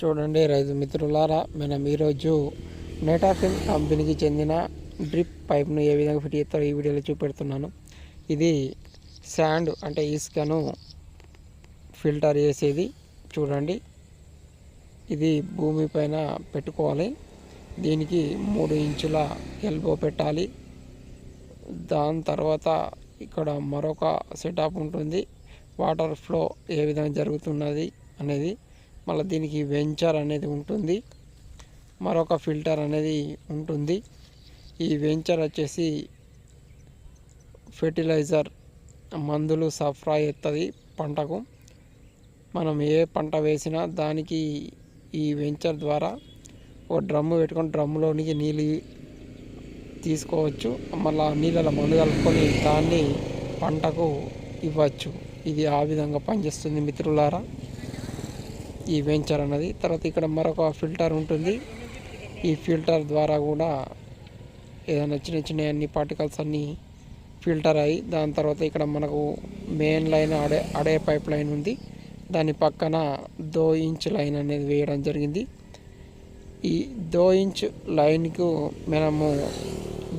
చూడండి రైతు మిత్రులారా మనం ఈరోజు నెటాఫిన్ కంపెనీకి చెందిన డ్రిప్ పైప్ను ఏ విధంగా ఫిట్ చేస్తారో ఈ వీడియోలో చూపెడుతున్నాను. ఇది శాండ్ అంటే ఇసుకను ఫిల్టర్ చేసేది. చూడండి ఇది భూమి పైన పెట్టుకోవాలి. దీనికి మూడు ఇంచుల ఎల్బో పెట్టాలి. దాని తర్వాత ఇక్కడ మరొక సెటప్ ఉంటుంది. వాటర్ ఫ్లో ఏ విధంగా జరుగుతున్నది అనేది మళ్ళీ దీనికి వెంచర్ అనేది ఉంటుంది. మరొక ఫిల్టర్ అనేది ఉంటుంది. ఈ వెంచర్ వచ్చేసి ఫెర్టిలైజర్ మందులు సరఫరా చేస్తుంది పంటకు. మనం ఏ పంట వేసినా దానికి ఈ వెంచర్ ద్వారా ఒక డ్రమ్ము పెట్టుకొని డ్రమ్ములోనికి నీళ్ళు తీసుకోవచ్చు. మళ్ళీ ఆ నీళ్ళలో మందు కలుపుకొని దాన్ని పంటకు ఇవ్వచ్చు. ఇది ఆ విధంగా పనిచేస్తుంది మిత్రులారా. ఈ వెంచర్ అన్నది. తర్వాత ఇక్కడ మరొక ఫిల్టర్ ఉంటుంది. ఈ ఫిల్టర్ ద్వారా కూడా ఏదైనా చిన్న చిన్న అన్ని పార్టికల్స్ అన్నీ ఫిల్టర్ అయ్యి దాని తర్వాత ఇక్కడ మనకు మెయిన్ లైన్ అడే అడే పైప్ లైన్ ఉంది. దాని పక్కన దో ఇంచ్ లైన్ అనేది వేయడం జరిగింది. ఈ దో ఇంచ్ లైన్కు మనము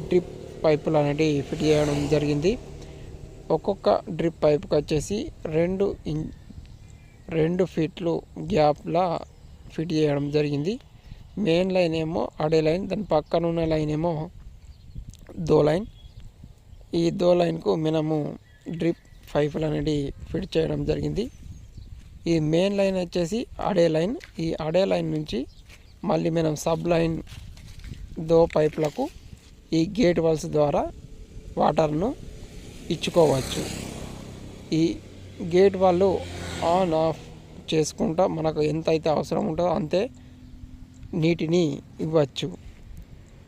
డ్రిప్ పైపులు అనేటివి ఫిట్ చేయడం జరిగింది. ఒక్కొక్క డ్రిప్ పైప్కి వచ్చేసి రెండు ఇం రెండు ఫీట్లు గ్యాప్లా ఫిట్ చేయడం జరిగింది. మెయిన్ లైన్ ఏమో అడే లైన్ దాని పక్కన ఉన్న లైన్ ఏమో దో లైన్. ఈ దో లైన్కు మనము డ్రిప్ పైపులు అనేది ఫిట్ చేయడం జరిగింది. ఈ మెయిన్ లైన్ వచ్చేసి అడే లైన్. ఈ అడే లైన్ నుంచి మళ్ళీ మనం సబ్ లైన్ దో పైపులకు ఈ గేట్ వాల్స్ ద్వారా వాటర్ను ఇచ్చుకోవచ్చు. ఈ గేట్ వాళ్ళు ఆన్ ఆఫ్ చేసుకుంటా మనకు ఎంత అయితే అవసరం ఉంటుందో అంతే నీటిని ఇవ్వచ్చు.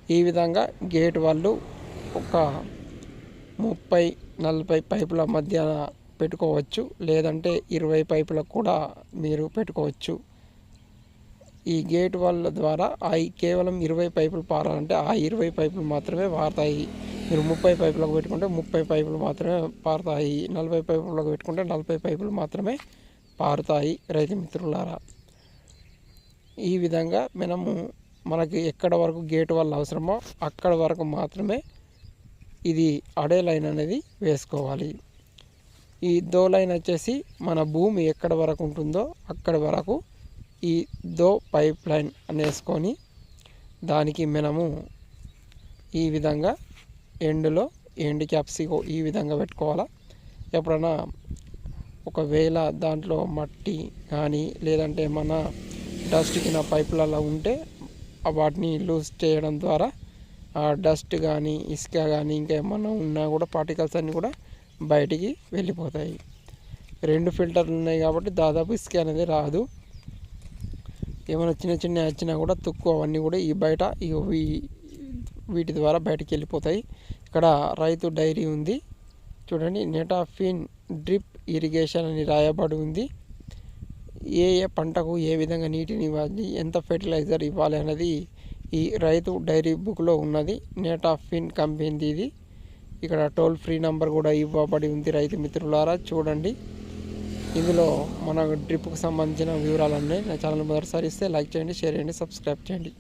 ఈ విధంగా గేట్ వాళ్ళు ఒక ముప్పై నలభై పైపుల మధ్య పెట్టుకోవచ్చు. లేదంటే ఇరవై పైపులకు కూడా మీరు పెట్టుకోవచ్చు. ఈ గేట్ వాళ్ళ ద్వారా ఆ కేవలం ఇరవై పైపులు పారాలంటే ఆ ఇరవై పైపులు మాత్రమే పారుతాయి మీరు ముప్పై పైపులకు పెట్టుకుంటే ముప్పై పైపులు మాత్రమే పారుతాయి. నలభై పైపులకు పెట్టుకుంటే నలభై పైపులు మాత్రమే పారుతాయి రైతు మిత్రులారా. ఈ విధంగా మనము మనకి ఎక్కడ వరకు గేట్ వల్ల అవసరమో అక్కడ వరకు మాత్రమే ఇది అడే లైన్ అనేది వేసుకోవాలి. ఈ దో లైన్ వచ్చేసి మన భూమి ఎక్కడ వరకు ఉంటుందో అక్కడ వరకు ఈ దో పైప్ లైన్ అనేసుకొని దానికి మనము ఈ విధంగా ఎండులో ఎండ్ క్యాప్సికో ఈ విధంగా పెట్టుకోవాలా? ఎప్పుడైనా ఒకవేళ దాంట్లో మట్టి కానీ లేదంటే మన డస్ట్ కింద పైపులలో ఉంటే వాటిని లూజ్ చేయడం ద్వారా ఆ డస్ట్ కానీ ఇసుక కానీ ఇంకా ఏమన్నా ఉన్నా కూడా పార్టికల్స్ అన్నీ కూడా బయటికి వెళ్ళిపోతాయి. రెండు ఫిల్టర్లు ఉన్నాయి కాబట్టి దాదాపు ఇసుక అనేది రాదు. ఏమైనా చిన్న చిన్న వచ్చినా కూడా తుక్కు అవన్నీ కూడా ఈ బయట ఈ వీటి ద్వారా బయటికి వెళ్ళిపోతాయి ఇక్కడ రైతు డైరీ ఉంది. చూడండి నెటాఫిన్ డ్రిప్ ఇరిగేషన్ అని రాయబడి ఉంది. ఏ ఏ పంటకు ఏ విధంగా నీటిని ఇవ్వాలి ఎంత ఫెర్టిలైజర్ ఇవ్వాలి అనేది ఈ రైతు డైరీ బుక్లో ఉన్నది. నెటాఫిన్ కంపెనీది ఇది. ఇక్కడ టోల్ ఫ్రీ నెంబర్ కూడా ఇవ్వబడి ఉంది రైతు మిత్రులారా. చూడండి. ఇందులో మన డ్రిప్కు సంబంధించిన వివరాలన్నీ నా ఛానల్ మొదటిసారి ఇస్తే లైక్ చేయండి షేర్ చేయండి సబ్స్క్రైబ్ చేయండి.